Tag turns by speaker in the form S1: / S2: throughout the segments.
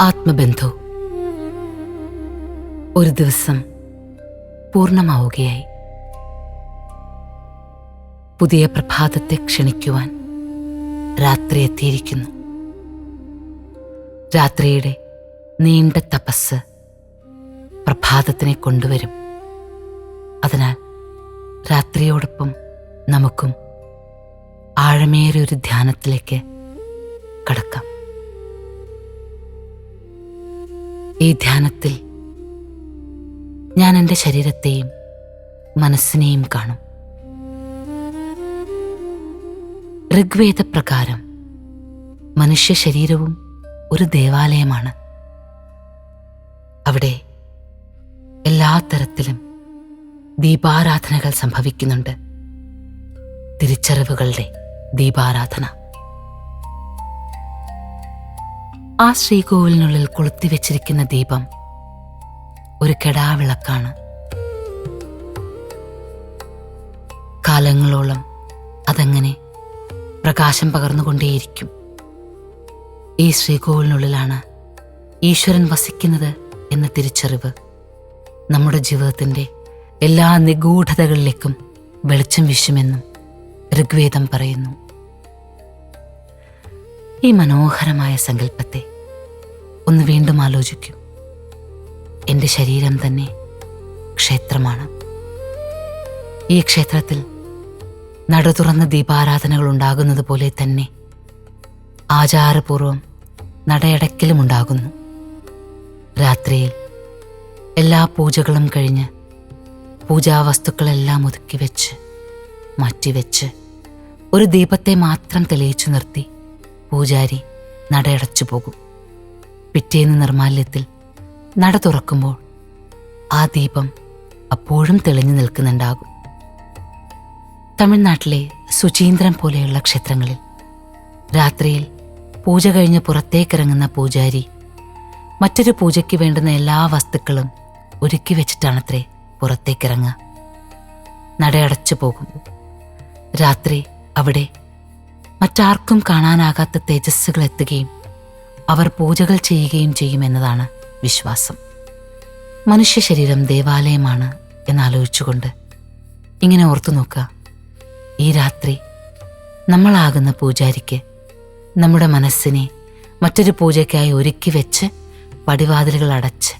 S1: ആത്മബന്ധു ഒരു ദിവസം പൂർണമാവുകയായി. പുതിയ പ്രഭാതത്തെ ക്ഷണിക്കുവാൻ രാത്രി എത്തിയിരിക്കുന്നു. രാത്രിയുടെ നീണ്ട തപസ് പ്രഭാതത്തിനെ കൊണ്ടുവരും. അതിനാൽ രാത്രിയോടൊപ്പം നമുക്കും ആഴമേറിയ ഒരു ധ്യാനത്തിലേക്ക് കടക്കാം. ഈ ധ്യാനത്തിൽ ഞാൻ എന്റെ ശരീരത്തെയും മനസ്സിനെയും കാണും. ഋഗ്വേദ പ്രകാരം മനുഷ്യ ശരീരവും ഒരു ദേവാലയമാണ്. അവിടെ എല്ലാ തരത്തിലും ദീപാരാധനകൾ സംഭവിക്കുന്നുണ്ട്. തിരിച്ചറിവുകളുടെ ദീപാരാധന. ആ ശ്രീകോവിലിനുള്ളിൽ കൊളുത്തിവെച്ചിരിക്കുന്ന ദീപം ഒരു കെടാവിളക്കാണ്. കാലങ്ങളോളം അതങ്ങനെ പ്രകാശം പകർന്നുകൊണ്ടേയിരിക്കും. ഈ ശ്രീകോവിലിനുള്ളിലാണ് ഈശ്വരൻ വസിക്കുന്നത് എന്ന തിരിച്ചറിവ് നമ്മുടെ ജീവിതത്തിന്റെ എല്ലാ നിഗൂഢതകളിലേക്കും വെളിച്ചം വീശുമെന്നും ഋഗ്വേദം പറയുന്നു. ഈ മനോഹരമായ സങ്കല്പത്തെ ഒന്ന് വീണ്ടും ആലോചിക്കൂ. എന്റെ ശരീരം തന്നെ ക്ഷേത്രമാണ്. ഈ ക്ഷേത്രത്തിൽ നട തുറന്ന ദീപാരാധനകൾ ഉണ്ടാകുന്നത് പോലെ തന്നെ ആചാരപൂർവം നടയടക്കലും ഉണ്ടാകുന്നു. രാത്രിയിൽ എല്ലാ പൂജകളും കഴിഞ്ഞ് പൂജാവസ്തുക്കളെല്ലാം ഒതുക്കി വെച്ച് മാറ്റിവെച്ച് ഒരു ദീപത്തെ മാത്രം തെളിയിച്ചു നിർത്തി പൂജാരി നടയടച്ചു പോകും. പിറ്റേന്ന് നിർമാല്യത്തിൽ നട തുറക്കുമ്പോൾ ആ ദീപം അപ്പോഴും തെളിഞ്ഞു നിൽക്കുന്നുണ്ടാകും. തമിഴ്നാട്ടിലെ സുചീന്ദ്രൻ പോലെയുള്ള ക്ഷേത്രങ്ങളിൽ രാത്രിയിൽ പൂജ കഴിഞ്ഞ് പുറത്തേക്കിറങ്ങുന്ന പൂജാരി മറ്റൊരു പൂജയ്ക്ക് വേണ്ടുന്ന എല്ലാ വസ്തുക്കളും ഒരുക്കി വെച്ചിട്ടാണത്രേ പുറത്തേക്കിറങ്ങുക. നടയടച്ചു പോകും. രാത്രി അവിടെ മറ്റാർക്കും കാണാനാകാത്ത തേജസ്സുകൾ എത്തുകയും അവർ പൂജകൾ ചെയ്യുകയും ചെയ്യുമെന്നതാണ് വിശ്വാസം. മനുഷ്യ ശരീരം ദേവാലയമാണ് എന്നാലോചിച്ചുകൊണ്ട് ഇങ്ങനെ ഓർത്തു നോക്കുക. ഈ രാത്രി നമ്മളാകുന്ന പൂജാരിക്ക് നമ്മുടെ മനസ്സിനെ മറ്റൊരു പൂജയ്ക്കായി ഒരുക്കി വെച്ച് പടിവാതിലുകൾ അടച്ച്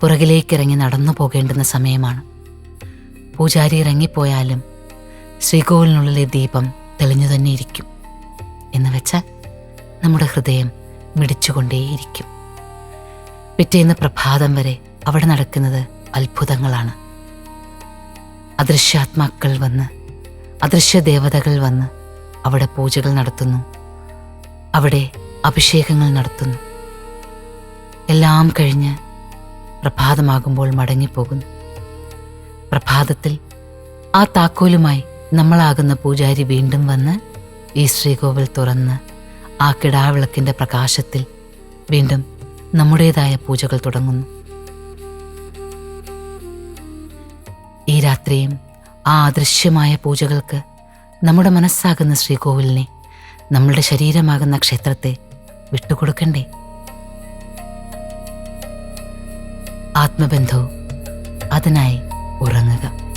S1: പുറകിലേക്കിറങ്ങി നടന്നു പോകേണ്ടുന്ന സമയമാണ്. പൂജാരി ഇറങ്ങിപ്പോയാലും ശ്രീകോവിലിനുള്ളിലെ ദീപം തെളിഞ്ഞു തന്നെ ഇരിക്കും എന്ന് വെച്ചാൽ നമ്മുടെ ഹൃദയം മിടിച്ചുകൊണ്ടേയിരിക്കും. പിറ്റേന്ന് പ്രഭാതം വരെ അവിടെ നടക്കുന്നത് അത്ഭുതങ്ങളാണ്. അദൃശ്യാത്മാക്കൾ വന്ന് അദൃശ്യ ദേവതകൾ വന്ന് അവിടെ പൂജകൾ നടത്തുന്നു. അവിടെ അഭിഷേകങ്ങൾ നടത്തുന്നു. എല്ലാം കഴിഞ്ഞ് പ്രഭാതമാകുമ്പോൾ മടങ്ങിപ്പോകുന്നു. പ്രഭാതത്തിൽ ആ താക്കോലുമായി നമ്മളാകുന്ന പൂജാരി വീണ്ടും വന്ന് ഈ ശ്രീകോവിൽ തുറന്ന് ആ കിടാവിളക്കിന്റെ പ്രകാശത്തിൽ വീണ്ടും നമ്മുടേതായ പൂജകൾ തുടങ്ങുന്നു. ഈ രാത്രിയും ആ അദൃശ്യമായ പൂജകൾക്ക് നമ്മുടെ മനസ്സാകുന്ന ശ്രീകോവിലിനെ നമ്മളുടെ ശരീരമാകുന്ന ക്ഷേത്രത്തെ വിട്ടുകൊടുക്കണ്ടേ? ആത്മബന്ധവും അതിനായി ഉറങ്ങുക.